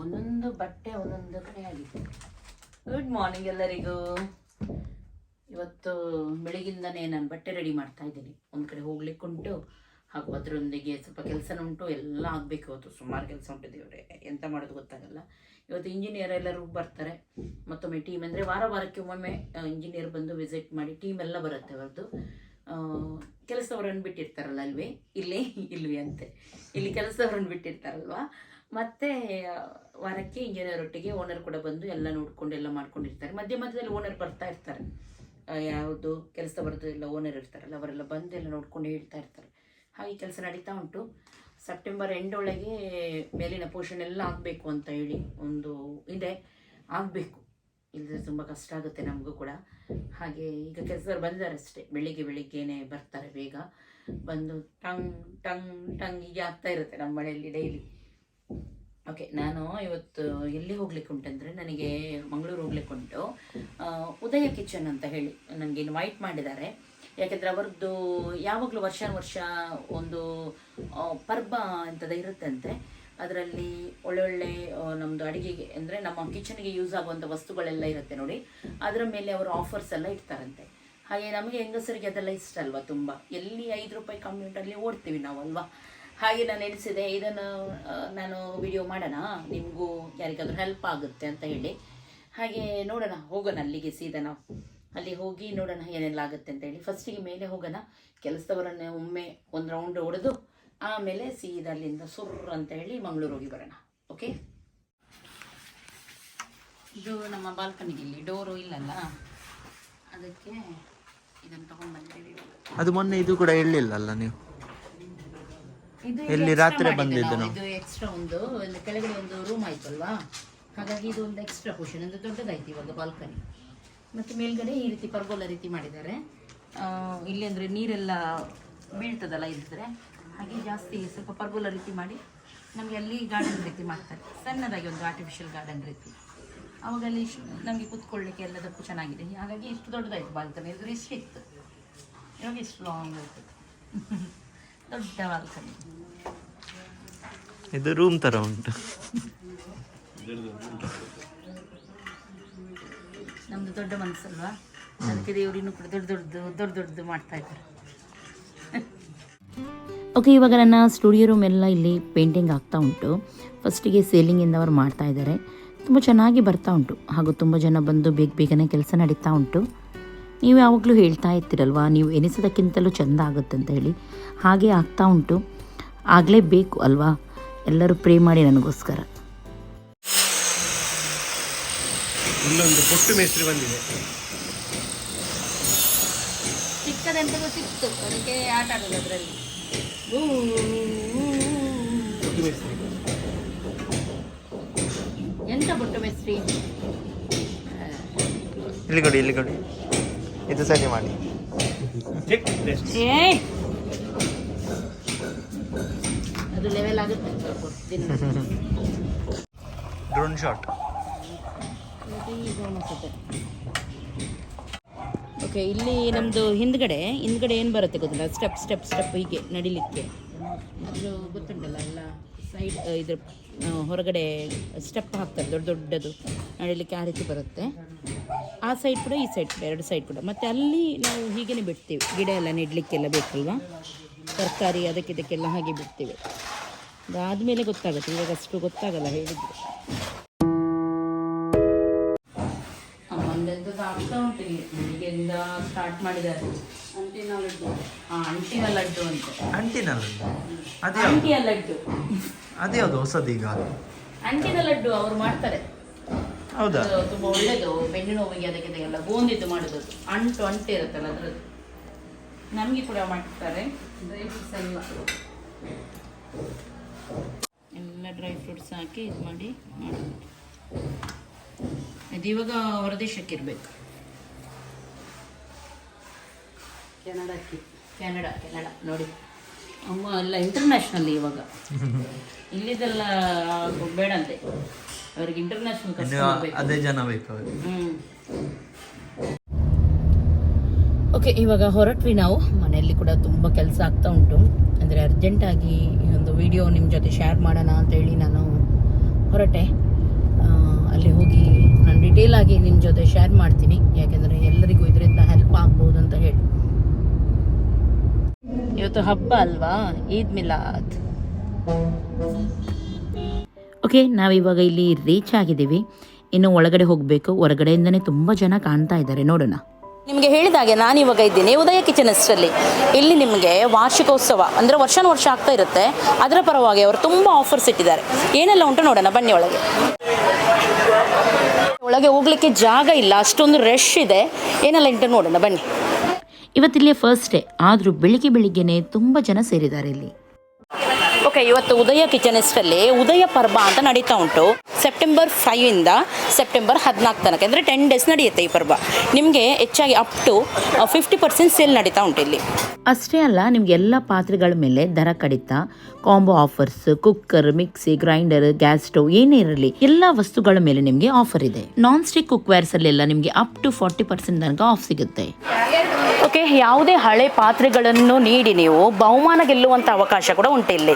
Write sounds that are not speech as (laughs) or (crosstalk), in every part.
ಒಂದೊಂದು ಬಟ್ಟೆ, ಒಂದೊಂದು ಕಡೆ ಆಗಿದೆ. ಗುಡ್ ಮಾರ್ನಿಂಗ್ ಎಲ್ಲರಿಗೂ. ಇವತ್ತು ಬೆಳಿಗ್ಗಿಂದನೇ ನಾನು ಬಟ್ಟೆ ರೆಡಿ ಮಾಡ್ತಾ ಇದ್ದೀನಿ. ಒಂದು ಕಡೆ ಹೋಗ್ಲಿಕ್ಕೆ ಉಂಟು. ಹಾಗೂ ಅದರೊಂದಿಗೆ ಸ್ವಲ್ಪ ಕೆಲಸನೂ ಉಂಟು. ಎಲ್ಲ ಆಗಬೇಕು ಇವತ್ತು. ಸುಮಾರು ಕೆಲಸ ಉಂಟು ದೇವರೇ. ಎಂತ ಮಾಡೋದು ಗೊತ್ತಾಗಲ್ಲ. ಇವತ್ತು ಇಂಜಿನಿಯರ್ ಎಲ್ಲರೂ ಬರ್ತಾರೆ. ಮತ್ತೊಮ್ಮೆ ಟೀಮ್ ಅಂದರೆ ವಾರ ವಾರಕ್ಕೆ ಒಮ್ಮೊಮ್ಮೆ ಇಂಜಿನಿಯರ್ ಬಂದು ವಿಸಿಟ್ ಮಾಡಿ ಟೀಮ್ ಎಲ್ಲ ಬರುತ್ತೆ ಅವ್ರದ್ದು ಕೆಲಸದವರನ್ನು ಬಿಟ್ಟಿರ್ತಾರಲ್ಲ ಅಲ್ವೇ? ಇಲ್ಲಿ? ಇಲ್ವಿ ಅಂತೆ. ಇಲ್ಲಿ ಕೆಲಸದವರನ್ನು ಬಿಟ್ಟಿರ್ತಾರಲ್ವಾ? ಮತ್ತೆ, ವಾರಕ್ಕೆ ಇಂಜಿನಿಯರ್ ಒಟ್ಟಿಗೆ ಓನರ್ ಕೂಡ ಬಂದು ಎಲ್ಲ ನೋಡ್ಕೊಂಡು ಎಲ್ಲ ಮಾಡ್ಕೊಂಡಿರ್ತಾರೆ. ಮಧ್ಯ ಮಧ್ಯದಲ್ಲಿ ಓನರ್ ಬರ್ತಾ ಇರ್ತಾರೆ. ಯಾವುದು ಕೆಲಸ ಎಲ್ಲ ಓನರ್ ಇರ್ತಾರಲ್ಲ, ಅವರೆಲ್ಲ ಬಂದು ಎಲ್ಲ ನೋಡ್ಕೊಂಡು ಹೇಳ್ತಾ ಇರ್ತಾರೆ. ಹಾಗೆ ಕೆಲಸ ನಡೀತಾ ಉಂಟು. ಸೆಪ್ಟೆಂಬರ್ ಎಂಡ್ ಒಳಗೆ ಮೇಲಿನ ಪೋರ್ಷನ್ ಎಲ್ಲ ಆಗಬೇಕು ಅಂತ ಹೇಳಿ ಒಂದು ಇದೆ. ಆಗಬೇಕು. ಇಲ್ಲದ್ರೆ ತುಂಬ ಕಷ್ಟ ಆಗುತ್ತೆ ನಮಗೂ ಕೂಡ. ಹಾಗೆ ಈಗ ಕೆಲಸದವ್ರು ಬಂದಿದ್ದಾರೆ ಅಷ್ಟೇ. ಬೆಳಿಗ್ಗೆ ಬೆಳಿಗ್ಗೆನೆ ಬರ್ತಾರೆ ಬೇಗ. ಬಂದು ಟಂಗ್ ಟಂಗ್ ಟಂಗ್ ಹೀಗೆ ಆಗ್ತಾ ಇರುತ್ತೆ ನಮ್ಮ ಮನೆಯಲ್ಲಿ ಡೈಲಿ ಓಕೆ ನಾನು ಇವತ್ತು ಎಲ್ಲಿ ಹೋಗ್ಲಿಕ್ಕೆ ಉಂಟಂದರೆ ನನಗೆ ಮಂಗಳೂರು ಹೋಗ್ಲಿಕ್ಕೆ ಉಂಟು. ಉದಯ ಕಿಚನ್ ಅಂತ ಹೇಳಿ ನನಗೆ ಇನ್ವೈಟ್ ಮಾಡಿದ್ದಾರೆ. ಯಾಕೆಂದರೆ ಅವರದ್ದು ಯಾವಾಗಲೂ ವರ್ಷ ವರ್ಷ ಒಂದು ಪರ್ಬ ಅಂತದ ಇರುತ್ತಂತೆ. ಅದರಲ್ಲಿ ಒಳ್ಳೊಳ್ಳೆ ನಮ್ಮದು ಅಡುಗೆಗೆ ಅಂದರೆ ನಮ್ಮ ಕಿಚನ್ಗೆ ಯೂಸ್ ಆಗುವಂಥ ವಸ್ತುಗಳೆಲ್ಲ ಇರುತ್ತೆ ನೋಡಿ. ಅದರ ಮೇಲೆ ಅವರು ಆಫರ್ಸ್ ಎಲ್ಲ ಇಡ್ತಾರಂತೆ. ಹಾಗೆ ನಮಗೆ ಹೆಂಗಸರಿಗೆ ಅದೆಲ್ಲ ಇಷ್ಟ ಅಲ್ವಾ ತುಂಬ. ಎಲ್ಲಿ ಐದು ರೂಪಾಯಿ ಕಮ್ಮಿ ಉಂಟು ಅಲ್ಲಿ ಓಡ್ತೀವಿ ನಾವು ಅಲ್ವಾ ಹಾಗೆ ನಾನು ಎಣಿಸಿದೆ, ಇದನ್ನು ನಾನು ವಿಡಿಯೋ ಮಾಡೋಣ, ನಿಮಗೂ ಯಾರಿಗಾದ್ರೂ ಹೆಲ್ಪ್ ಆಗುತ್ತೆ ಅಂತ ಹೇಳಿ. ಹಾಗೆ ನೋಡೋಣ, ಹೋಗೋಣ ಅಲ್ಲಿಗೆ ಸೀದಾ ನಾವು. ಅಲ್ಲಿ ಹೋಗಿ ನೋಡೋಣ ಏನೆಲ್ಲ ಆಗುತ್ತೆ ಅಂತ ಹೇಳಿ. ಫಸ್ಟಿಗೆ ಮೇಲೆ ಹೋಗೋಣ. ಕೆಲಸದವರನ್ನೇ ಒಮ್ಮೆ ಒಂದು ರೌಂಡ್ ಹೊಡೆದು, ಆಮೇಲೆ ಸೀದಾ ಅಲ್ಲಿಂದ ಸುರ್ರ್ ಅಂತ ಹೇಳಿ ಮಂಗಳೂರು ಹೋಗಿ ಬರೋಣ. ಓಕೆ ಇದು ನಮ್ಮ ಬಾಲ್ಕನಿಗೆ ಇಲ್ಲಿ ಡೋರು ಇಲ್ಲಲ್ಲ? ಅದಕ್ಕೆ ಇದನ್ನು ತಗೊಂಡ್ಬಂದಿದ್ದೀವಿ ಬಂದಿದ್ದೀವಿ ಅದು ಮೊನ್ನೆ ಇದು ಕೂಡ ಹೇಳಿಲ್ಲಲ್ಲ ನೀವು? ಎಲ್ಲಿ ರಾತ್ರಿ ಬಂದಿದ್ದು ನಾವು. ಇದು ಎಕ್ಸ್ಟ್ರಾ ಒಂದು ಇಲ್ಲಿ ಕೆಳಗಡೆ ಒಂದು ರೂಮ್ ಆಯ್ತಲ್ವಾ? ಹಾಗಾಗಿ ಇದು ಒಂದು ಎಕ್ಸ್ಟ್ರಾ ಪೋರ್ಷನ್ ಒಂದು ದೊಡ್ಡದಾಯ್ತು ಇವಾಗ ಬಾಲ್ಕನಿ ಮತ್ತು ಮೇಲ್ಗಡೆ ಈ ರೀತಿ ಪರ್ಗೋಲ ರೀತಿ ಮಾಡಿದ್ದಾರೆ. ಇಲ್ಲಿ ಅಂದರೆ ನೀರೆಲ್ಲ ಬೀಳ್ತದಲ್ಲ ಇದ್ದರೆ ಹಾಗೆ ಜಾಸ್ತಿ ಸ್ವಲ್ಪ ಪರ್ಗೋಲ ರೀತಿ ಮಾಡಿ ನಮಗೆ ಅಲ್ಲಿ ಗಾರ್ಡನ್ ರೀತಿ ಮಾಡ್ತಾರೆ. ಸಣ್ಣದಾಗಿ ಒಂದು ಆರ್ಟಿಫಿಷಿಯಲ್ ಗಾರ್ಡನ್ ರೀತಿ. ಅವಾಗ ಅಲ್ಲಿ ನಮಗೆ ಕುತ್ಕೊಳ್ಳಿಕ್ಕೆ ಎಲ್ಲದಕ್ಕೂ ಚೆನ್ನಾಗಿದೆ. ಹಾಗಾಗಿ ಇಷ್ಟು ದೊಡ್ಡದಾಯ್ತು ಬಾಲ್ಕನಿ ಇದ್ರೆ ಇಷ್ಟು ಇತ್ತು ಇವಾಗ ಇಷ್ಟು ಲಾಂಗ್ ಆಯಿತು (laughs) ದೊಡ್ಡ ಬಾಲ್ಕನಿ ಇದು ರೂಮ್ ತರ ಉಂಟು. ನಮ್ದು ದೊಡ್ಡ ಮನಸ್ಸಲ್ವಾ? ಅದಕ್ಕೆ ದೇವರು ಇನ್ನು ಕೂಡ ದೊಡ್ಡ ದೊಡ್ಡದು ದೊಡ್ಡ ದೊಡ್ಡದು ಮಾಡ್ತಾ ಇದ್ದಾರೆ. ಓಕೆ ಇವಾಗ ನನ್ನ ಸ್ಟುಡಿಯೋ ರೂಮ್ ಎಲ್ಲ ಇಲ್ಲಿ ಪೇಂಟಿಂಗ್ ಆಗ್ತಾ ಉಂಟು. ಫಸ್ಟಿಗೆ ಸೇಲಿಂಗಿಂದ ಅವ್ರು ಮಾಡ್ತಾ ಇದ್ದಾರೆ. ತುಂಬ ಚೆನ್ನಾಗಿ ಬರ್ತಾ ಉಂಟು. ಹಾಗೂ ತುಂಬ ಜನ ಬಂದು ಬೇಗ ಬೇಗನೆ ಕೆಲಸ ನಡೀತಾ ಉಂಟು. ನೀವು ಯಾವಾಗಲೂ ಹೇಳ್ತಾ ಇರ್ತೀರಲ್ವಾ ನೀವು ಎನಿಸೋದಕ್ಕಿಂತಲೂ ಚೆಂದ ಆಗುತ್ತೆ ಅಂತ ಹೇಳಿ. ಹಾಗೆ ಆಗ್ತಾ ಉಂಟು. ಆಗಲೇಬೇಕು ಅಲ್ವಾ? ಎಲ್ಲರೂ ಪ್ರೇ ಮಾಡಿ ನನಗೋಸ್ಕರ. ಇನ್ನೊಂದು ಪೊಟ್ಟು ಮೇಸ್ತ್ರಿ ಬಂದಿದೆ. ಚಿಕ್ಕದಂತ ಸಿಕ್ತು ಅದಕ್ಕೆ ಆಟ ಆಡೋದು ಅದರಲ್ಲಿ. ಪೊಟ್ಟು ಮೇಸ್ತ್ರಿ. ಎಂತ ಬುಟ್ಟು ಮೇಸ್ತ್ರಿ? ಇಲ್ಲಿ ಕೊಡಿ ಇಲ್ಲಿ ಕೊಡಿ. ಇದು ಸರಿ ಮಾಡಿ. ಏ ಲೆವೆಲ್ ಆಗುತ್ತೆ. ದಿನ. ಡ್ರೋನ್ ಶಾಟ್ ಓಕೆ ಇಲ್ಲಿ ನಮ್ಮದು ಹಿಂದ್ಗಡೆ ಹಿಂದ್ಗಡೆ ಏನು ಬರುತ್ತೆ ಗೊತ್ತಿಲ್ಲ ಸ್ಟೆಪ್ ಸ್ಟೆಪ್ ಸ್ಟೆಪ್ ಹೀಗೆ ನಡಿಲಿಕ್ಕೆ. ಅದು ಗೊತ್ತುಂಟಲ್ಲ ಎಲ್ಲ ಸೈಡ್ ಇದ್ರ ಹೊರಗಡೆ ಸ್ಟೆಪ್ ಹಾಕ್ತಾರೆ ದೊಡ್ಡ ದೊಡ್ಡದು ನಡಿಲಿಕ್ಕೆ ಆ ರೀತಿ ಬರುತ್ತೆ. ಆ ಸೈಡ್ ಕೂಡ ಈ ಸೈಡ್ ಕೂಡ ಎರಡು ಸೈಡ್ ಕೂಡ. ಮತ್ತು ಅಲ್ಲಿ ನಾವು ಹೀಗೇ ಬಿಡ್ತೀವಿ. ಗಿಡ ಎಲ್ಲ ನೆಡಲಿಕ್ಕೆಲ್ಲ ಬೇಕಲ್ವಾ? ತರಕಾರಿ ಅದಕ್ಕೆ ಇದಕ್ಕೆಲ್ಲ ಹಾಗೆ ಬಿಡ್ತೀವಿ. ಅದಾದಮೇಲೆ ಗೊತ್ತಾಗುತ್ತೆ ಇವಾಗ ಅಷ್ಟು ಗೊತ್ತಾಗಲ್ಲ ಹೇಳಿದ್ರು ಒಂದೆಂದು ಆಗ್ತಾ ಉಂಟು ಇಲ್ಲಿ ಬೆಳಿಗ್ಗೆಯಿಂದ ಸ್ಟಾರ್ಟ್ ಮಾಡಿದ್ದಾರೆ. ಅಂಟಿನ ಲಡ್ಡು. ಹಾಂ ಅಂಟಿನ ಲಡ್ಡು ಅಂತ. ಅಂಟಿನಲ್ಲ ಅದೇ ಅಂಟಿಯ ಲಡ್ಡು. ಅದ್ಯಾವುದು ಹೊಸದೀಗ ಅಂಟಿನ ಲಡ್ಡು ಅವ್ರು ಮಾಡ್ತಾರೆ. ಹೌದಾ? ಅದು ತುಂಬಾ ಒಳ್ಳೇದು. ಬೆನ್ನು ನೋವಿಗೆ ಅದಕ್ಕೆ ಇದಕ್ಕೆಲ್ಲ ಗೋಂದಿದ್ದು ಮಾಡೋದು. ಅಂಟು ಅಂಟು ಇರುತ್ತಲ್ಲ ಅದ್ರದ್ದು. ನಮಗೆ ಕೂಡ ಮಾಡ್ತಾರೆ. ಡ್ರೈ ಫ್ರೂಟ್ಸ್ ಎಲ್ಲ. ಎಲ್ಲ ಡ್ರೈ ಫ್ರೂಟ್ಸ್ ಹಾಕಿ ಇದು ಮಾಡಿ ಮಾಡಬೇಕು ಇದು ಇವಾಗ ಹೊರದೇಶಕ್ಕೆ ಇರಬೇಕು ಕೆನಡಾಕ್ಕೆ. ಕೆನಡಾ ಕೆನಡಾ ನೋಡಿ. ಅಮ್ಮ ಎಲ್ಲ ಇಂಟರ್ನ್ಯಾಷನಲ್ ಇವಾಗ. (laughs) ಇಲ್ಲಿದೆಲ್ಲ ಬೇಡಂತೆ. ಅವ್ರಿಗೆ ಇಂಟರ್ನ್ಯಾಷನಲ್ ಅದೇ ಜನ ಬೇಕು ಹ್ಞೂ ಹ್ಮ್. ಓಕೆ ಇವಾಗ ಹೊರಟ್ವಿ ನಾವು. ಮನೆಯಲ್ಲಿ ಕೂಡ ತುಂಬ ಕೆಲಸ ಆಗ್ತಾ ಉಂಟು. ಅಂದರೆ ಅರ್ಜೆಂಟಾಗಿ ಒಂದು ವಿಡಿಯೋ ನಿಮ್ಮ ಜೊತೆ ಶೇರ್ ಮಾಡೋಣ ಅಂತ ಹೇಳಿ ನಾನು ಹೊರಟೆ. ಅಲ್ಲಿ ಹೋಗಿ ನಾನು ಡಿಟೇಲ್ ಆಗಿ ನಿಮ್ಮ ಜೊತೆ ಶೇರ್ ಮಾಡ್ತೀನಿ. ಯಾಕೆಂದರೆ ಎಲ್ಲರಿಗೂ ಇದರಿಂದ ಹೆಲ್ಪ್ ಆಗ್ಬೋದು ಅಂತ ಹೇಳಿ. ಇವತ್ತು ಹಬ್ಬ ಅಲ್ವಾ? ಈದ್ ಮಿಲಾದ್. ಓಕೆ ನಾವಿವಾಗ ಇಲ್ಲಿ ರೀಚ್ ಆಗಿದ್ದೀವಿ. ಇನ್ನು ಒಳಗಡೆ ಹೋಗಬೇಕು. ಹೊರಗಡೆಯಿಂದನೇ ತುಂಬ ಜನ ಕಾಣ್ತಾ ಇದ್ದಾರೆ. ನೋಡೋಣ. ನಿಮಗೆ ಹೇಳಿದಾಗೆ ನಾನು ಇವಾಗ ಇದ್ದೀನಿ. ಉದಯ ಕಿಚನ್ ಇಲ್ಲಿ ನಿಮಗೆ ವಾರ್ಷಿಕೋತ್ಸವ, ಅಂದರೆ ವರ್ಷಾನು ವರ್ಷ ಆಗ್ತಾ ಇರುತ್ತೆ. ಅದರ ಪರವಾಗಿ ಅವರು ತುಂಬ ಆಫರ್ಸ್ ಇಟ್ಟಿದ್ದಾರೆ. ಏನೆಲ್ಲ ಉಂಟು ನೋಡೋಣ, ಬನ್ನಿ ಒಳಗೆ. ಒಳಗೆ ಹೋಗ್ಲಿಕ್ಕೆ ಜಾಗ ಇಲ್ಲ, ಅಷ್ಟೊಂದು ರಶ್ ಇದೆ. ಏನೆಲ್ಲ ಉಂಟು ನೋಡೋಣ, ಬನ್ನಿ. ಇವತ್ತಿಲ್ಲಿ ಫಸ್ಟ್ ಡೇ ಆದರೂ ಬೆಳಿಗ್ಗೆ ಬೆಳಿಗ್ಗೆನೆ ತುಂಬ ಜನ ಸೇರಿದ್ದಾರೆ ಇಲ್ಲಿ. ಓಕೆ, ಇವತ್ತು ಉದಯ ಕಿಚನ್ ಎಸ್ಟಲ್ಲಿ ಉದಯ ಪರ್ವ ಅಂತ ನಡೀತಾ ಉಂಟು. ಸೆಪ್ಟೆಂಬರ್ ಫೈವ್ ಇಂದ ಸೆಪ್ಟೆಂಬರ್ ಹದಿನಾಲ್ಕು ತನಕ. ಅಂದರೆ ಟೆನ್ ಡೇಸ್ ನಡೆಯುತ್ತೆ ಈ ಪರ್ವ. ನಿಮಗೆ ಹೆಚ್ಚಾಗಿ up to fifty percent sale ನಡೀತಾ ಉಂಟು ಇಲ್ಲಿ. ಅಷ್ಟೇ ಅಲ್ಲ, ನಿಮ್ಗೆ ಎಲ್ಲ ಪಾತ್ರೆಗಳ ಮೇಲೆ ದರ ಕಡಿತ. Combo offers cooker mixie grinder gas stove ಏನೇ ಇರಲಿ, ಎಲ್ಲ ವಸ್ತುಗಳ ಮೇಲೆ ನಿಮಗೆ ಆಫರ್ ಇದೆ. ನಾನ್ ಸ್ಟಿಕ್ ಕುಕ್ವೇರ್ಸ್ ಅಲ್ಲೆಲ್ಲ ನಿಮಗೆ ಅಪ್ ಟು ಫಾರ್ಟಿ ಪರ್ಸೆಂಟ್ ತನಕ ಆಫ್ ಸಿಗುತ್ತೆ. ಓಕೆ, ಯಾವುದೇ ಹಳೆ ಪಾತ್ರೆಗಳನ್ನು ನೀಡಿ ನೀವು ಬಹುಮಾನ ಗೆಲ್ಲುವಂಥ ಅವಕಾಶ ಕೂಡ ಉಂಟು ಇಲ್ಲಿ.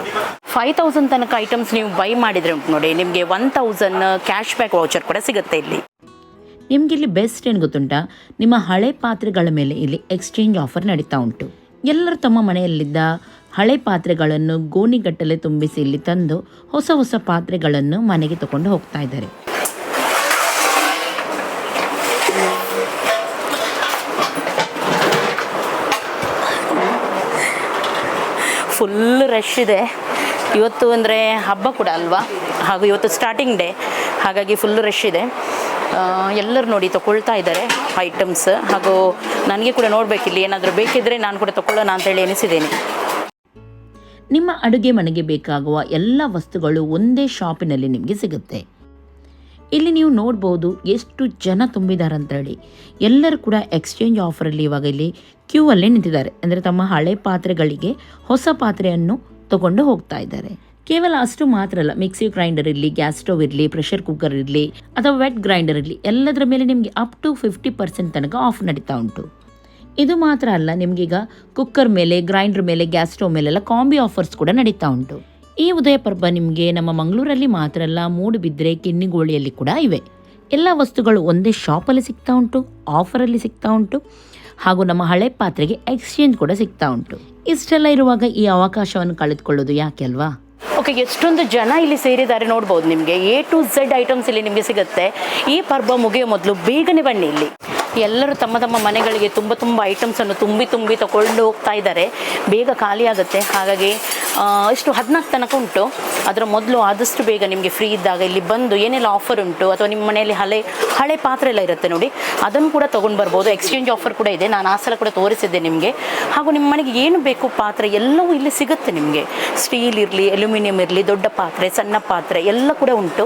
ಫೈವ್ ತೌಸಂಡ್ ತನಕ ಐಟಮ್ಸ್ ನೀವು ಬೈ ಮಾಡಿದ್ರೆ ಉಂಟು ನೋಡಿ, ನಿಮಗೆ one thousand cash back voucher ಕೂಡ ಸಿಗುತ್ತೆ ಇಲ್ಲಿ. ನಿಮ್ಗೆ ಇಲ್ಲಿ ಬೆಸ್ಟ್ ಏನು ಗೊತ್ತುಂಟಾ? ನಿಮ್ಮ ಹಳೆ ಪಾತ್ರೆಗಳ ಮೇಲೆ ಇಲ್ಲಿ ಎಕ್ಸ್ಚೇಂಜ್ ಆಫರ್ ನಡೀತಾ ಉಂಟು. ಎಲ್ಲರೂ ತಮ್ಮ ಮನೆಯಲ್ಲಿದ್ದ ಹಳೆ ಪಾತ್ರೆಗಳನ್ನು ಗೋಣಿಗಟ್ಟಲೆ ತುಂಬಿಸಿ ಇಲ್ಲಿ ತಂದು ಹೊಸ ಹೊಸ ಪಾತ್ರೆಗಳನ್ನು ಮನೆಗೆ ತಗೊಂಡು ಹೋಗ್ತಾ ಇದ್ದಾರೆ. ಫುಲ್ ರಶ್ ಇದೆ. ಇವತ್ತು ಅಂದರೆ ಹಬ್ಬ ಕೂಡ ಅಲ್ವಾ? ಹಾಗೂ ಇವತ್ತು ಸ್ಟಾರ್ಟಿಂಗ್ ಡೇ ಹಾಗಾಗಿ ಫುಲ್ ರಶ್ ಇದೆ. ಎಲ್ಲರೂ ನೋಡಿ ತೊಗೊಳ್ತಾ ಇದ್ದಾರೆ ಐಟಮ್ಸ್ ಹಾಗೂ ನನಗೆ ಕೂಡ ನೋಡಬೇಕಿಲ್ಲಿ ಏನಾದರೂ ಬೇಕಿದ್ದರೆ ನಾನು ಕೂಡ ತೊಗೊಳ್ಳೋಣ ಅಂತೇಳಿ ಎನಿಸಿದ್ದೇನೆ. ನಿಮ್ಮ ಅಡುಗೆ ಮನೆಗೆ ಬೇಕಾಗುವ ಎಲ್ಲ ವಸ್ತುಗಳು ಒಂದೇ ಶಾಪಿನಲ್ಲಿ ನಿಮಗೆ ಸಿಗುತ್ತೆ. ಇಲ್ಲಿ ನೀವು ನೋಡ್ಬೋದು ಎಷ್ಟು ಜನ ತುಂಬಿದ್ದಾರೆ ಅಂತೇಳಿ ಎಲ್ಲರೂ ಕೂಡ ಎಕ್ಸ್ಚೇಂಜ್ ಆಫರಲ್ಲಿ ಇವಾಗ ಇಲ್ಲಿ ಕ್ಯೂ ಅಲ್ಲೇ ನಿಂತಿದ್ದಾರೆ. ಅಂದರೆ ತಮ್ಮ ಹಳೆ ಪಾತ್ರೆಗಳಿಗೆ ಹೊಸ ಪಾತ್ರೆಯನ್ನು ತಗೊಂಡು ಹೋಗ್ತಾ ಇದ್ದಾರೆ. ಕೇವಲ ಅಷ್ಟು ಮಾತ್ರ ಅಲ್ಲ ಮಿಕ್ಸಿ ಗ್ರೈಂಡರ್ ಇರಲಿ ಗ್ಯಾಸ್ ಸ್ಟವ್ ಇರಲಿ ಪ್ರೆಷರ್ ಕುಕ್ಕರ್ ಇರಲಿ, ಅಥವಾ ವೆಟ್ ಗ್ರೈಂಡರ್ ಇರಲಿ, ಎಲ್ಲದರ ಮೇಲೆ ನಿಮಗೆ ಅಪ್ ಟು ಫಿಫ್ಟಿ ಪರ್ಸೆಂಟ್ ತನಕ ಆಫ್ ನಡೀತಾ ಉಂಟು. ಇದು ಮಾತ್ರ ಅಲ್ಲ, ನಿಮಗೀಗ ಕುಕ್ಕರ್ ಮೇಲೆ ಗ್ರೈಂಡರ್ ಮೇಲೆ ಗ್ಯಾಸ್ ಸ್ಟವ್ ಮೇಲೆಲ್ಲ ಕಾಂಬಿ ಆಫರ್ಸ್ ಕೂಡ ನಡೀತಾ ಉಂಟು. ಈ ಉದಯ ಪರ್ವ ನಿಮಗೆ ನಮ್ಮ ಮಂಗಳೂರಲ್ಲಿ ಮಾತ್ರ ಅಲ್ಲ, ಮೂಡುಬಿದ್ರೆ, ಕಿನ್ನಿಗೋಳಿಯಲ್ಲಿ ಕೂಡ ಇವೆ. ಎಲ್ಲ ವಸ್ತುಗಳು ಒಂದೇ ಶಾಪಲ್ಲಿ ಸಿಗ್ತಾ ಉಂಟು, ಆಫರಲ್ಲಿ ಸಿಗ್ತಾ ಉಂಟು, ಹಾಗೂ ನಮ್ಮ ಹಳೆ ಪಾತ್ರೆಗೆ ಎಕ್ಸ್ಚೇಂಜ್ ಕೂಡ ಸಿಗ್ತಾ ಉಂಟು. ಇಷ್ಟೆಲ್ಲ ಇರುವಾಗ ಈ ಅವಕಾಶವನ್ನು ಕಳೆದುಕೊಳ್ಳೋದು ಯಾಕೆ ಅಲ್ವಾ? ಓಕೆ ಎಷ್ಟೊಂದು ಜನ ಇಲ್ಲಿ ಸೇರಿದ್ದಾರೆ ನೋಡ್ಬೋದು ನಿಮಗೆ. ಎ ಟು ಝೆಡ್ ಐಟಮ್ಸ್ ಇಲ್ಲಿ ನಿಮಗೆ ಸಿಗುತ್ತೆ. ಈ ಪರ್ವ ಮುಗಿಯೋ ಮೊದಲು ಬೇಗನೆ ಬನ್ನಿ ಇಲ್ಲಿ. ಎಲ್ಲರೂ ತಮ್ಮ ತಮ್ಮ ಮನೆಗಳಿಗೆ ತುಂಬ ತುಂಬ ಐಟಮ್ಸನ್ನು ತುಂಬಿ ತುಂಬಿ ತಗೊಂಡು ಹೋಗ್ತಾ ಇದ್ದಾರೆ. ಬೇಗ ಖಾಲಿ ಆಗುತ್ತೆ. ಹಾಗಾಗಿ ಇಷ್ಟು ಹದಿನಾಲ್ಕು ತನಕ ಉಂಟು. ಅದರ ಮೊದಲು ಆದಷ್ಟು ಬೇಗ ನಿಮಗೆ ಫ್ರೀ ಇದ್ದಾಗ ಇಲ್ಲಿ ಬಂದು ಏನೆಲ್ಲ ಆಫರ್ ಉಂಟು ಅಥವಾ ನಿಮ್ಮ ಮನೆಯಲ್ಲಿ ಹಳೆ ಹಳೆ ಪಾತ್ರೆ ಎಲ್ಲ ಇರುತ್ತೆ ನೋಡಿ. ಅದನ್ನು ಕೂಡ ತೊಗೊಂಡು ಬರ್ಬೋದು. ಎಕ್ಸ್ಚೇಂಜ್ ಆಫರ್ ಕೂಡ ಇದೆ. ನಾನು ಆ ಸಲ ಕೂಡ ತೋರಿಸಿದ್ದೆ ನಿಮಗೆ. ಹಾಗೂ ನಿಮ್ಮ ಮನೆಗೆ ಏನು ಬೇಕು ಪಾತ್ರೆ ಎಲ್ಲವೂ ಇಲ್ಲಿ ಸಿಗುತ್ತೆ ನಿಮಗೆ. ಸ್ಟೀಲ್ ಇರಲಿ ಅಲ್ಯೂಮಿನಿಯಂ ಇರಲಿ ದೊಡ್ಡ ಪಾತ್ರೆ ಸಣ್ಣ ಪಾತ್ರೆ ಎಲ್ಲ ಕೂಡ ಉಂಟು.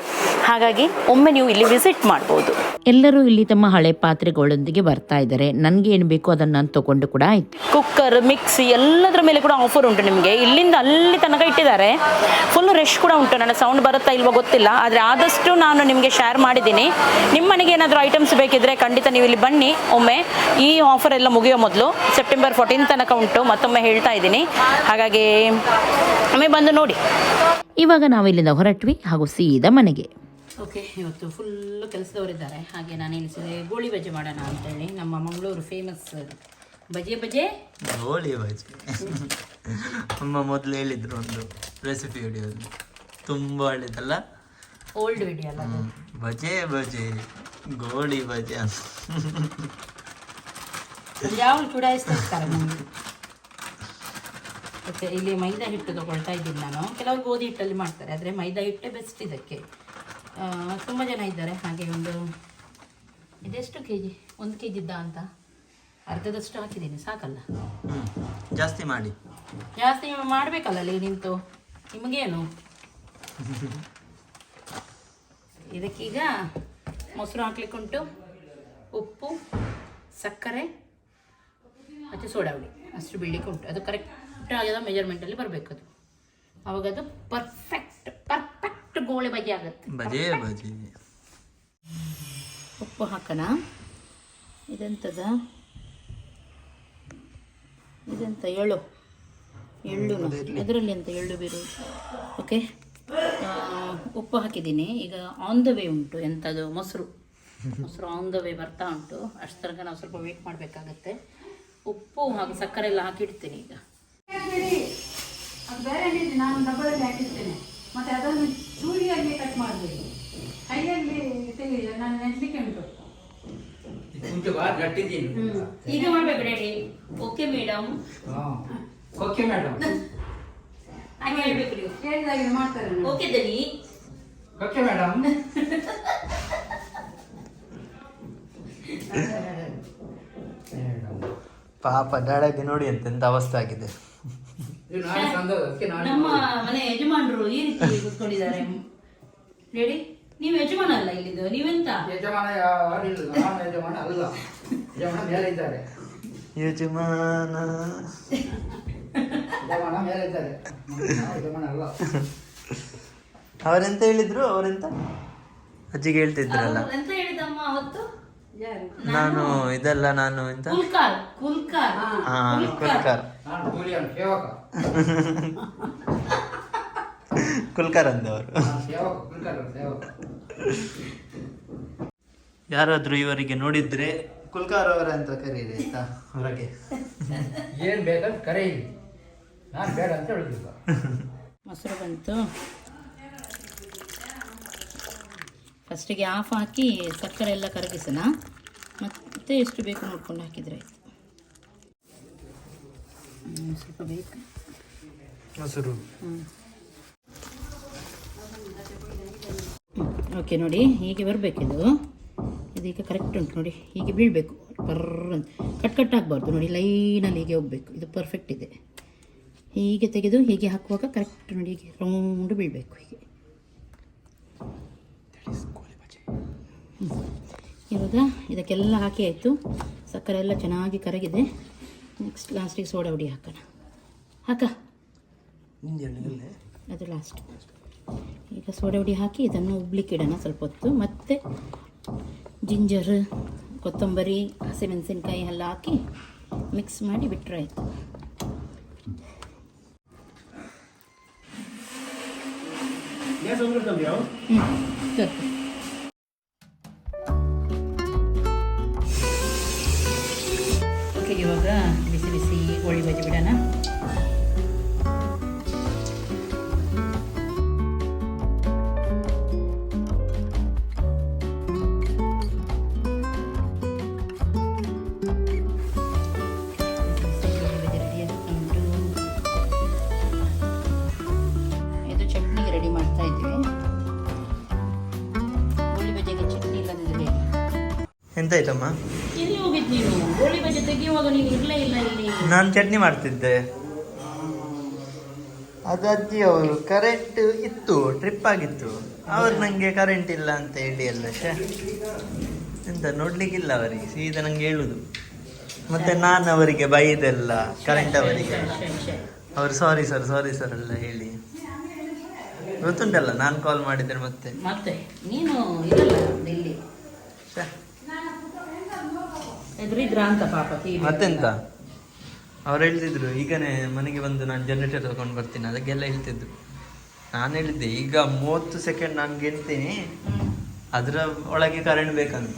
ಹಾಗಾಗಿ ಒಮ್ಮೆ ನೀವು ಇಲ್ಲಿ ವಿಸಿಟ್ ಮಾಡ್ಬೋದು. ಎಲ್ಲರೂ ಇಲ್ಲಿ ತಮ್ಮ ಹಳೆ ಪಾತ್ರೆಗಳೊಂದಿಗೆ ಬರ್ತಾ ಇದ್ದಾರೆ. ನನಗೆ ಏನು ಬೇಕೋ ಅದನ್ನು ನಾನು ತಗೊಂಡು ಕೂಡ ಆಯ್ತು. ಕುಕ್ಕರ್ ಮಿಕ್ಸಿ ಎಲ್ಲದರ ಮೇಲೆ ಕೂಡ ಆಫರ್ ಉಂಟು ನಿಮಗೆ. ಇಲ್ಲಿಂದ ಅಲ್ಲಿ ತನಕ ಇಟ್ಟಿದ್ದಾರೆ. ಫುಲ್ ರಶ್ ಕೂಡ ಉಂಟು. ನನ್ನ ಸೌಂಡ್ ಬರುತ್ತಾ ಇಲ್ವೋ ಗೊತ್ತಿಲ್ಲ. ಆದರೆ ಆದಷ್ಟು ನಾನು ನಿಮಗೆ ಶೇರ್ ಮಾಡಿದ್ದೀನಿ. ನಿಮ್ಮ ಮನೆಗೆ ಏನಾದರೂ ಐಟಮ್ಸ್ ಬೇಕಿದ್ರೆ ಖಂಡಿತ ನೀವು ಇಲ್ಲಿ ಬನ್ನಿ. ಒಮ್ಮೆ ಈ ಆಫರ್ ಎಲ್ಲ ಮುಗಿಯೋ ಮೊದಲು ಸೆಪ್ಟೆಂಬರ್ ಫೋರ್ಟೀನ್ ತನಕ ಉಂಟು. ಮತ್ತೊಮ್ಮೆ ಹೇಳ್ತಾ ಇದ್ದೀನಿ. ಹಾಗಾಗಿ ಒಮ್ಮೆ ಬಂದು ನೋಡಿ. ಇವಾಗ ನಾವು ಇಲ್ಲಿಂದ ಹೊರಟ್ವಿ ಹಾಗೂ ಸೀದಾ ಮನೆಗೆ. ಓಕೆ ಇವತ್ತು ಫುಲ್ಲು ಕೆಲಸದವರಿದ್ದಾರೆ. ಹಾಗೆ ನಾನು ಎನಿಸಿದೆ ಗೋಳಿ ಬಜೆ ಮಾಡೋಣ ಅಂತೇಳಿ. ನಮ್ಮ ಮಂಗಳೂರು ಫೇಮಸ್ ಬಜೆ ಬಜೆ ಗೋಳಿ ಬಜೆ ಅಮ್ಮ ಮೊದಲು ಹೇಳಿದ್ರು ಒಂದು ರೆಸಿಪಿ ವಿಡಿಯೋ ತುಂಬ ಒಳ್ಳೇದಲ್ಲ? ಓಲ್ಡ್ ವಿಡಿಯೋ ಅಲ್ಲ. ಬಜೆ ಬಜೆ ಗೋಳಿ ಬಜೆ ಅಂತ. ಯಾವಾಗ ಚುಡಾಯಿಸ್ತಾ ಇರ್ತಾರೆ ಓಕೆ ಇಲ್ಲಿ ಮೈದಾ ಹಿಟ್ಟು ತಗೊಳ್ತಾ ಇದ್ದೀನಿ ನಾನು. ಕೆಲವು ಗೋಧಿ ಹಿಟ್ಟಲ್ಲಿ ಮಾಡ್ತಾರೆ ಆದರೆ ಮೈದಾ ಹಿಟ್ಟೇ ಬೆಸ್ಟ್ ಇದಕ್ಕೆ. ತುಂಬ ಜನ ಇದ್ದಾರೆ ಹಾಗೆ ಒಂದು ಇದೆಷ್ಟು ಕೆ ಜಿ ಒಂದು ಕೆ ಜಿದ್ದ ಅಂತ? ಅರ್ಧದಷ್ಟು ಹಾಕಿದ್ದೀನಿ ಸಾಕಲ್ಲ? ಜಾಸ್ತಿ ಮಾಡಿ. ಜಾಸ್ತಿ ಮಾಡಬೇಕಲ್ಲ ಅಲ್ಲಿ ನಿಂತು. ನಿಮಗೇನು? (laughs) ಇದಕ್ಕೀಗ ಮೊಸರು ಹಾಕ್ಲಿಕ್ಕುಂಟು ಉಪ್ಪು ಸಕ್ಕರೆ ಮತ್ತು ಸೋಡಾ ಹುಡಿ ಅಷ್ಟು ಬೆಳಿಗ್ಗೆ ಉಂಟು. ಅದು ಕರೆಕ್ಟ್ ಆಗದ ಮೆಜರ್ಮೆಂಟಲ್ಲಿ ಬರಬೇಕು ಅದು ಅವಾಗ ಅದು ಪರ್ಫೆಕ್ಟ್ ಪರ್ಫೆಕ್ಟ್ ಗೋಳಿ ಬಜೆ ಆಗುತ್ತೆ. ಬಜೆ ಬಜೆ ಉಪ್ಪು ಹಾಕೋಣ. ಇದೆಂತದ? ಇದೆಂತ? ಎಳ್ಳು. ಎಳ್ಳು ಅದರಲ್ಲಿ ಎಂತ ಎಳ್ಳು ಬೀರು? ಓಕೆ ಉಪ್ಪು ಹಾಕಿದ್ದೀನಿ. ಈಗ ಆನ್ ದ ವೇ ಉಂಟು. ಎಂಥದ್ದು ಮೊಸರು. ಮೊಸರು ಆನ್ ದ ವೇ ಬರ್ತಾ ಉಂಟು. ಅಷ್ಟು ತನಕ ನಾವು ಸ್ವಲ್ಪ ವೇಟ್ ಮಾಡಬೇಕಾಗತ್ತೆ. ಉಪ್ಪು ಹಾಗೂ ಸಕ್ಕರೆ ಎಲ್ಲ ಹಾಕಿಡ್ತೀನಿ ಈಗ. ಅದು ಬೇರೆ ನೀಡಿ ನಾನು ಡಬ್ಬದಲ್ಲಿ ಹಾಕಿರ್ತೇನೆ. ಮತ್ತೆ ಅದನ್ನು ಚೂರಿಯಲ್ಲಿ ಕಟ್ ಮಾಡಬೇಡಿ ಕೈಯಲ್ಲಿ ತೆಗೆದು ನಾನು ನೆನೆಸಲಿಕ್ಕೆ ಉಂಟು. ಈಗ ಮಾಡ್ಬೇಕು daddy okay madam okay madam ಹಾಗೆ ಹೇಳ್ಬೇಕು ನೀವು. ಹೇಳಿದಾಗೆ ಮಾಡ್ತಾರೆ ಓಕೆ ದನಿ ಓಕೆ ಮೇಡಮ್ (laughs) ಪಾಪ ಡಾಡಾಗೆ ನೋಡಿ ಅಂತ ಎಂತ ಅವಸ್ಥೆ ಆಗಿದೆ ಇದು ನಾನು ತಂದದ್ದು ಅದಕ್ಕೆ ನಾನು ನಮ್ಮ ಮನೆ ಯಜಮಾನರು ಈ ರೀತಿ ಕೂತ್ಕೊಂಡಿದ್ದಾರೆ. ರೆಡಿ? ನೀವು ಯಜಮಾನ ಅಲ್ಲ ಇಲ್ಲಿದ್ದು. ನೀವೆಂತ? ಯಜಮಾನ ಯಜಮಾನ ಅಲ್ಲ. ಯಜಮಾನ ಮೇಲೆ ಇದ್ದಾರೆ. ಯಜಮಾನ. ಯಜಮಾನ ಮೇಲೆ ಇದ್ದಾರೆ. ಯಜಮಾನ ಅಲ್ಲ. ಅವರೆಂತ ಹೇಳಿದ್ರು? ಅವರೆಂತ? ಅಜ್ಜಿಗೆ ಹೇಳ್ತಿದ್ರಲ್ಲ. ಎಂತ ಹೇಳಿದಮ್ಮ ಅವತ್ತು? ನಾನು ಇದೆಲ್ಲ ನಾನು ಎಂತ? ಕುಲ್ಕಾರ್ ಕುಲ್ಕಾರ್. ಹಾ ಕುಲ್ಕರ್. (laughs) ಕುಲ್ಕರ್ ಅಂದವರು ಯಾರಾದ್ರೂ ಇವರಿಗೆ ನೋಡಿದ್ರೆ ಕುಲ್ಕರ್ ಅವರ ಅಂತ ಕರೀರಿ ಆಯ್ತಾ? ಹೊರಗೆ. ಏನು ಬೇಕಂತ ಕರೀರಿ. ನಾನು ಬೇಡ ಅಂತ ಹೇಳುದಿಲ್ಲ. ಮೊಸರು ಬಂತು. ಫಸ್ಟಿಗೆ ಆಫ್ ಹಾಕಿ ಸಕ್ಕರೆ ಎಲ್ಲ ಕರಗಿಸೋಣ. ಮತ್ತೆ ಎಷ್ಟು ಬೇಕು ನೋಡ್ಕೊಂಡು ಹಾಕಿದ್ರೆ ಆಯ್ತು. ಸ್ವಲ್ಪ ಬೇಕು ಮೊಸರು ಓಕೆ ನೋಡಿ ಹೀಗೆ ಬರಬೇಕಿದು ಇದೀಗ ಕರೆಕ್ಟ್ ಉಂಟು ನೋಡಿ ಹೀಗೆ ಬೀಳಬೇಕು. ಬರ್ರ ಅಂತ ಕಟ್ ಕಟ್ ಆಗಬಾರ್ದು ನೋಡಿ ಲೈನಲ್ಲಿ ಹೀಗೆ ಹೋಗಬೇಕು. ಇದು ಪರ್ಫೆಕ್ಟ್ ಇದೆ. ಹೀಗೆ ತೆಗೆದು ಹೀಗೆ ಹಾಕುವಾಗ ಕರೆಕ್ಟ್ ನೋಡಿ ಹೀಗೆ ರೌಂಡ್ ಬೀಳಬೇಕು ಹೀಗೆ. ಇವಾಗ ಇದಕ್ಕೆಲ್ಲ ಹಾಕಿ ಆಯಿತು. ಸಕ್ಕರೆ ಎಲ್ಲ ಚೆನ್ನಾಗಿ ಕರಗಿದೆ. ನೆಕ್ಸ್ಟ್ ಲಾಸ್ಟಿಗೆ ಸೋಡಾ ಹುಡಿ ಹಾಕೋಣ. ಹಾಕ. ಅದು ಲಾಸ್ಟ್ ಈಗ ಸೋಡಾ ಹುಡಿ ಹಾಕಿ ಇದನ್ನು ಉಬ್ಲಿಕ್ಕೆ ಇಡೋಣ ಸ್ವಲ್ಪ ಹೊತ್ತು ಮತ್ತು ಜಿಂಜರ್ ಕೊತ್ತಂಬರಿ ಹಸಿಮೆಣಸಿನ್ಕಾಯಿ ಎಲ್ಲ ಹಾಕಿ ಮಿಕ್ಸ್ ಮಾಡಿ ಬಿಟ್ಟರೆ ಆಯಿತು. ಹ್ಞೂ ಓಕೆ ಇವಾಗ ಬಿಸಿ ಬಿಸಿ ಹೋಳಿ ಬಜ್ಜಿ ಬಿಡೋಣ. ಬಿಸಿ ನೀನು ಗೋಳಿ ಬಜ್ಜಿ ತೆಗೆಯುವಾಗ ನೀನು ಇರ್ಲೇ ಇಲ್ಲ ಇಲ್ಲಿ. ನಾನು ಚಟ್ನಿ ಮಾಡ್ತಿದ್ದೆ. ಅದು ಅಜ್ಜಿ ಅವರು ಕರೆಂಟ್ ಇತ್ತು ಟ್ರಿಪ್ ಆಗಿತ್ತು. ಅವ್ರು ನಂಗೆ ಕರೆಂಟ್ ಇಲ್ಲ ಅಂತ ಹೇಳಿ ಅಲ್ಲ ಶೇ. ಎಂತ ನೋಡ್ಲಿಕ್ಕಿಲ್ಲ ಅವರಿಗೆ ಸೀದಾ ನಂಗೆ ಹೇಳುದು. ಮತ್ತೆ ನಾನು ಅವರಿಗೆ ಬೈದೆಲ್ಲ ಕರೆಂಟ್ ಅವರಿಗೆ. ಅವರು ಸಾರಿ ಸರ್ ಸಾರಿ ಸರ್ ಎಲ್ಲ ಹೇಳಿ. ಗೊತ್ತುಂಟಲ್ಲ ನಾನು ಕಾಲ್ ಮಾಡಿದ್ರೆ ಮತ್ತೆ. ಮತ್ತೆ ನೀನು ಇರಲ್ಲ. ಪಾಪ TV. ಮತ್ತೆಂತ? ಅವ್ರು ಹೇಳ್ತಿದ್ರು ಈಗನೇ ಮನೆಗೆ ಬಂದು ನಾನು ಜನರೇಟರ್ ತಗೊಂಡು ಬರ್ತೀನಿ ಅದಕ್ಕೆಲ್ಲ ಹೇಳ್ತಿದ್ರು. ನಾನು ಹೇಳಿದ್ದೆ ಈಗ ಮೂವತ್ತು ಸೆಕೆಂಡ್ ನಾನು ಗೆಲ್ತೀನಿ ಹ್ಮ್. ಅದರ ಒಳಗೆ ಕರೆಂಟ್ ಬೇಕಂತ.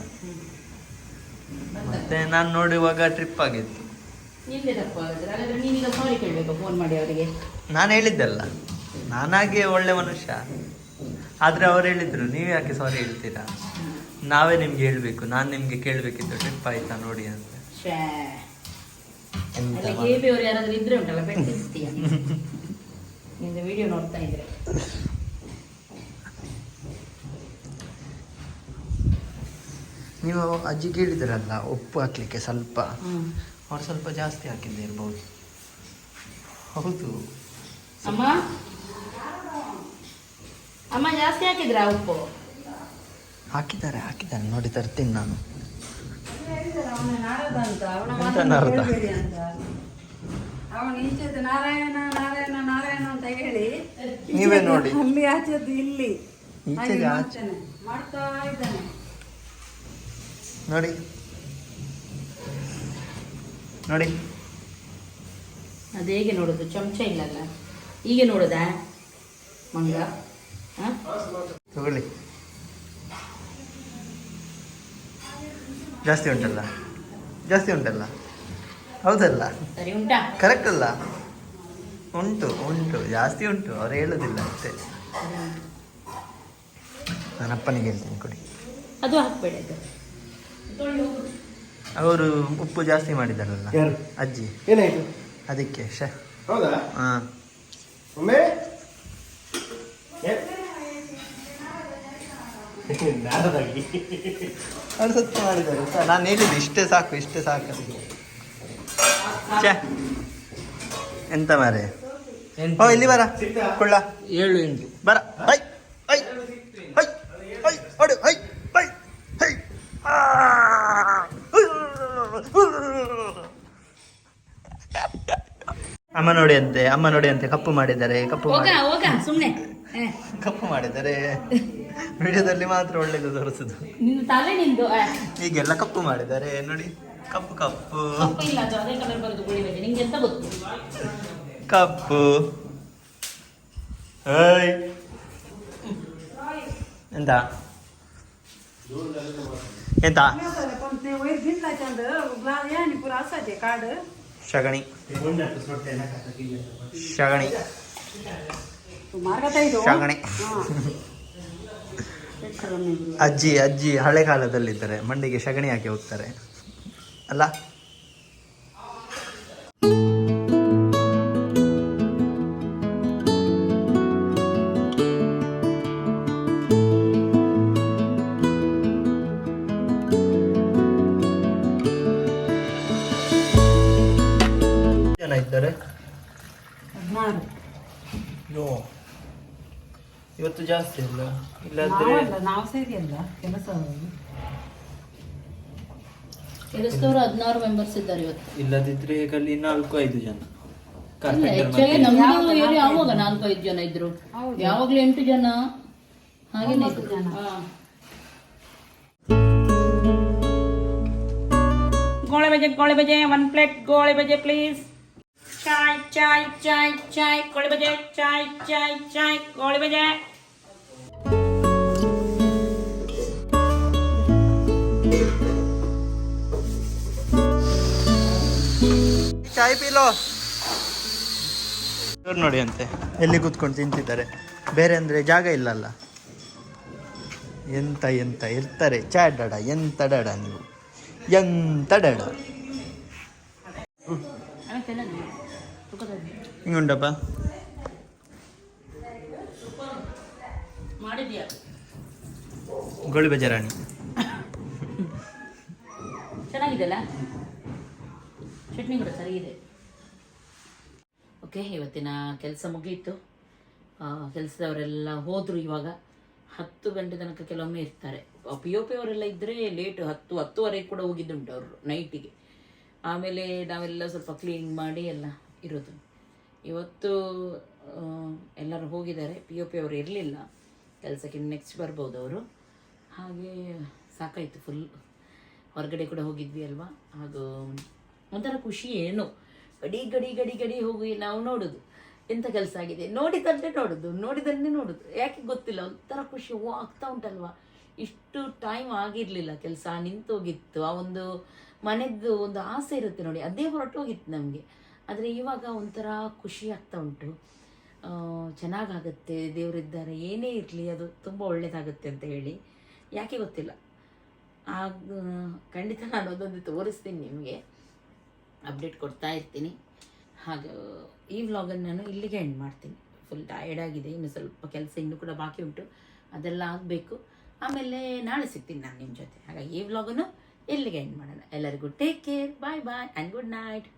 ಮತ್ತೆ ನಾನು ನೋಡುವಾಗ ಟ್ರಿಪ್ ಆಗಿತ್ತು. ನಿಂದೆ ತಪ್ಪು ಹಾಗಾದ್ರೆ ಹಾಗಾದ್ರೆ ನೀನೀಗ ಸಾರಿ ಕೇಳಬೇಕು ಫೋನ್ ಮಾಡಿ ಅವರಿಗೆ. ನಾನು ಹೇಳಿದ್ದಲ್ಲ ನಾನಾಗೆ ಒಳ್ಳೆ ಮನುಷ್ಯ. ಆದರೆ ಅವ್ರು ಹೇಳಿದ್ರು ನೀವು ಯಾಕೆ ಸಾರಿ ಹೇಳ್ತೀರಾ? ನಾವೇ ನಿಮ್ಗೆ ಹೇಳ್ಬೇಕು ನಾನು ನಿಮ್ಗೆ ಕೇಳ್ಬೇಕಿತ್ತು ಟ್ರಿಪ್ ಆಯ್ತಾ ನೋಡಿ ಅಂತ. ಎಂತ ಯಾರಾದ್ರೂ ಇದ್ರೆ ಉಂಟಲ್ಲ ಬೆಟ್ಟಿಸ್ತೀಯ ವಿಡಿಯೋ ನೋಡ್ತಾ ಇದ್ರೆ. ನೀವು ಅಜ್ಜಿ ಕೇಳಿದ್ರಲ್ಲ ಉಪ್ಪು ಹಾಕ್ಲಿಕ್ಕೆ ಸ್ವಲ್ಪ. ಹ್ಮ್. ಅವ್ರು ಸ್ವಲ್ಪ ಜಾಸ್ತಿ ಹಾಕಿದ್ದೆ ಇರ್ಬೋದು. ಹೌದು. ಅಮ್ಮ? ಅಮ್ಮ ಜಾಸ್ತಿ ಹಾಕಿದ್ರಾ ಉಪ್ಪು? ಹಾಕಿದ್ದಾರೆ ಹಾಕಿದ್ದಾರೆ. ನೋಡಿ ತರ್ತೀನಿ ನಾನು. ಅವನ ನಾರದ ಅಂತ. ಅವನ ಎಂತ ಮಾತನ್ನ ನಾರದ? ಕೇಳ್ಬೇಡಿ ಅಂತ. ಅವನ ಈಚೆದು ನಾರಾಯಣ ನಾರಾಯಣ ನಾರಾಯಣ ಅಂತ ಹೇಳಿ ನೀವೇ ನೋಡಿ. ಅಲ್ಲಿ ಆಚೆದು ಇಲ್ಲಿ. ಈಚೆಗೆ ಹಾಗೆ ಆಚೆ. ಮಾಡ್ತಾ ಇದ್ದಾನೆ. ನೋಡಿ. ನೋಡಿ. ಅದು ಹೇಗೆ ನೋಡೋದು? ಚಮಚ ಇಲ್ಲಲ್ಲ. ಹೀಗೆ ನೋಡೋದಾ? ಮಂಗ? ಹಾಂ? ತಗೊಳ್ಳಿ. ಜಾಸ್ತಿ ಉಂಟಲ್ಲ? ಜಾಸ್ತಿ ಉಂಟಲ್ಲ? ಹೌದಲ್ಲ? ಕರೆಕ್ಟ್ ಅಲ್ಲ? ಉಂಟು ಉಂಟು ಜಾಸ್ತಿ ಉಂಟು ಅವ್ರು ಹೇಳೋದಿಲ್ಲ ಅಷ್ಟೇ. ನನ್ನ ಅಪ್ಪನಿಗೆ ಹೇಳ್ತೀನಿ ಕೊಡಿ. ಅದು ಹಾಕ್ಬೇಡ ಅವರು ಉಪ್ಪು ಜಾಸ್ತಿ ಮಾಡಿದಾರಲ್ಲ? ಅಜ್ಜಿ. ಏನಾಯ್ತು? ಅದಕ್ಕೆ ಶ. ಹೌದಾ? ಹಾಂ. ಒಮ್ಮೆ? ನಾರದಾಗಿ ಅವ್ರು ಸತ್ತು ಮಾಡಿದ್ದಾರೆ ಸ ನಾನು ಹೇಳಿದ್ದು ಇಷ್ಟೇ ಸಾಕು ಇಷ್ಟೇ ಸಾಕು. ಅಂತ. ಛೆ ಎಂತ ಮಾರೆ? ಓ ಇಲ್ಲಿ ಬರ. ಕೊಳ್ಳ. ಏಳು ಎಂಟು. ಬರ. ಹೈ ಹೈ ಹೈ ಹೈ ಹೊಡು ಹೈ ಬೈ ಹೈ ಅಮ್ಮ ನೋಡಿ ಅಂತೆ ಅಮ್ಮ ನೋಡಿ ಅಂತೆ ಕಪ್ಪು ಮಾಡಿದ್ದಾರೆ ಕಪ್ಪು ಕಪ್ಪು ಮಾಡಿದ್ದಾರೆ. ವಿಡಿಯೋದಲ್ಲಿ ಮಾತ್ರ ಒಳ್ಳೇದು ತೋರಿಸುದು. ನಿನ್ನ ಈಗೆಲ್ಲ ಕಪ್ಪು ಮಾಡಿದ್ದಾರೆ ನೋಡಿ. ಕಪ್ಪು ಕಪ್ಪು. ಕಪ್ಪು ಎಂತ ಎಂತ? ಎಂತ? ಶಗಣಿ. ಶಗಣಿ. ಶಗಣಿ. ಅಜ್ಜಿ ಅಜ್ಜಿ ಹಳೆ ಕಾಲದಲ್ಲಿದ್ದಾರೆ ಮಂಡಿಗೆ ಶಗಣಿ ಹಾಕಿ ಹೋಗ್ತಾರೆ. ಅಲ್ಲ? ಇವತ್ತು ಜಾಸ್ತಿ ಇಲ್ಲ ಇಲ್ಲಾದ್ರೆ ನಾವು ಸೇರಿ ಅಲ್ಲ ಕೆಲಸ ಕೆಲಸದವರು ಹದಿನಾರು ಮೆಂಬರ್ಸ್ ಇದ್ದಾರೆ ಇವತ್ತು. ಇಲ್ಲದಿದ್ರೆ ಕಲ್ಲಿ ನಾಲ್ಕು ಐದು ಜನ. ಮತ್ತೆ ನಮ್ದು ಇವ್ರು ಯಾವಾಗ ನಾಲ್ಕು ಐದು? ಜನ ಇದ್ರು. ಯಾವಾಗಲೂ ಎಂಟು ಜನ. ಹಾಗೇನೆ ಇದ್ರು. ಗೋಳಿ ಬಜೆ ಗೋಳೆ ಬಜೆ one plate goli baje please ಚಾಯ್ ಚಾಯ್ ಚಾಯ್ ಚಾಯ್ ಕೋಳಿ ಬಜೆ ಚಾಯ್ ಚಾಯ್ ಚಾಯ್ ಕೋಳಿ ಬಜೆ ಚಾಯ್ ಪೀಲೋ ನೋಡಿ ಅಂತೆ. ಎಲ್ಲಿ ಕೂತ್ಕೊಂಡು ತಿಂತಿದ್ದಾರೆ? ಬೇರೆ ಅಂದ್ರೆ ಜಾಗ ಇಲ್ಲಲ್ಲ. ಎಂತ ಎಂತ ಇರ್ತಾರೆ. ಚಾ ಡಡ ಎಂತ ಡಡ ನೀವು. ಎಂತ ಡಡ. ಮಾಡಿದ್ಯಾ? ಗೋಳಿ ಬಜಾರಾಣಿ. ಚೆನ್ನಾಗಿದೆಲ್ಲ? ಚಟ್ನಿ ಕೂಡ ಇದೆ ಓಕೆ ಇವತ್ತಿನ ಕೆಲಸ ಮುಗೀತು. ಕೆಲಸದವರೆಲ್ಲ ಹೋದರು ಇವಾಗ. ಹತ್ತು ಗಂಟೆ ತನಕ ಕೆಲವೊಮ್ಮೆ ಇರ್ತಾರೆ. ಪಿ ಒ ಪಿ ಅವರೆಲ್ಲ ಇದ್ದರೆ ಲೇಟ್ ಹತ್ತು ಹತ್ತುವರೆಗೆ ಕೂಡ ಹೋಗಿದ್ದುಂಟು ಅವರು ನೈಟಿಗೆ ಆಮೇಲೆ ನಾವೆಲ್ಲ ಸ್ವಲ್ಪ ಕ್ಲೀನ್ ಮಾಡಿ ಎಲ್ಲ ಇರೋದು. ಇವತ್ತು ಎಲ್ಲರೂ ಹೋಗಿದ್ದಾರೆ. ಪಿ ಒ ಪಿ ಅವರು ಇರಲಿಲ್ಲ. ಕೆಲಸಕ್ಕೆ ನೆಕ್ಸ್ಟ್ ಬರ್ಬೋದು ಅವರು. ಹಾಗೆ ಸಾಕಾಯಿತು ಫುಲ್ ಹೊರಗಡೆ ಕೂಡ ಹೋಗಿದ್ವಿ ಅಲ್ವಾ? ಹಾಗೂ ಒಂಥರ ಖುಷಿ ಏನು? ಗಡಿ ಗಡಿ ಗಡಿ ಗಡಿ ಹೋಗಿ ನಾವು ನೋಡೋದು. ಎಂಥ ಕೆಲಸ ಆಗಿದೆ? ನೋಡಿದಂತೆ ನೋಡೋದು. ನೋಡಿದನ್ನೇ ನೋಡೋದು. ಯಾಕೆ ಗೊತ್ತಿಲ್ಲ. ಒಂಥರ ಖುಷಿ. ಓ, ಆಗ್ತಾ ಉಂಟಲ್ವಾ? ಇಷ್ಟು ಟೈಮ್ ಆಗಿರಲಿಲ್ಲ. ಕೆಲಸ ನಿಂತೋಗಿತ್ತು. ಆ ಒಂದು ಮನೆದ್ದು ಒಂದು ಆಸೆ ಇರುತ್ತೆ ನೋಡಿ. ಅದೇ ಹೊರಟೋಗಿತ್ತು ನಮಗೆ. ಆದರೆ ಇವಾಗ ಒಂಥರ ಖುಷಿ ಆಗ್ತಾ ಉಂಟು. ಚೆನ್ನಾಗಾಗತ್ತೆ, ದೇವರಿದ್ದಾರೆ, ಏನೇ ಇರಲಿ ಅದು ತುಂಬ ಒಳ್ಳೆಯದಾಗುತ್ತೆ ಅಂತ ಹೇಳಿ. ಯಾಕೆ ಗೊತ್ತಿಲ್ಲ. ಆಗ, ಖಂಡಿತ ನಾನು ಅದೊಂದು ತೋರಿಸ್ತೀನಿ ನಿಮಗೆ. ಅಪ್ಡೇಟ್ ಕೊಡ್ತಾ ಇರ್ತೀನಿ. ಹಾಗೆ, ಈ ವ್ಲಾಗನ್ನು ನಾನು ಇಲ್ಲಿಗೆ ಎಂಡ್ ಮಾಡ್ತೀನಿ. ಫುಲ್ ಟಯರ್ಡ್ ಆಗಿದೆ, ಇನ್ನು ಸ್ವಲ್ಪ ಕೆಲಸ ಇನ್ನೂ ಕೂಡ ಬಾಕಿ ಉಂಟು. ಅದೆಲ್ಲ ಆಗಬೇಕು. ಆಮೇಲೆ ನಾಳೆ ಸಿಗ್ತೀನಿ ನಾನು ನಿಮ್ಮ ಜೊತೆ. ಹಾಗಾಗಿ ಈ ವ್ಲಾಗನ್ನು ಇಲ್ಲಿಗೆ ಎಂಡ್ ಮಾಡೋಣ. ಎಲ್ಲರಿಗೂ take care bye bye and good night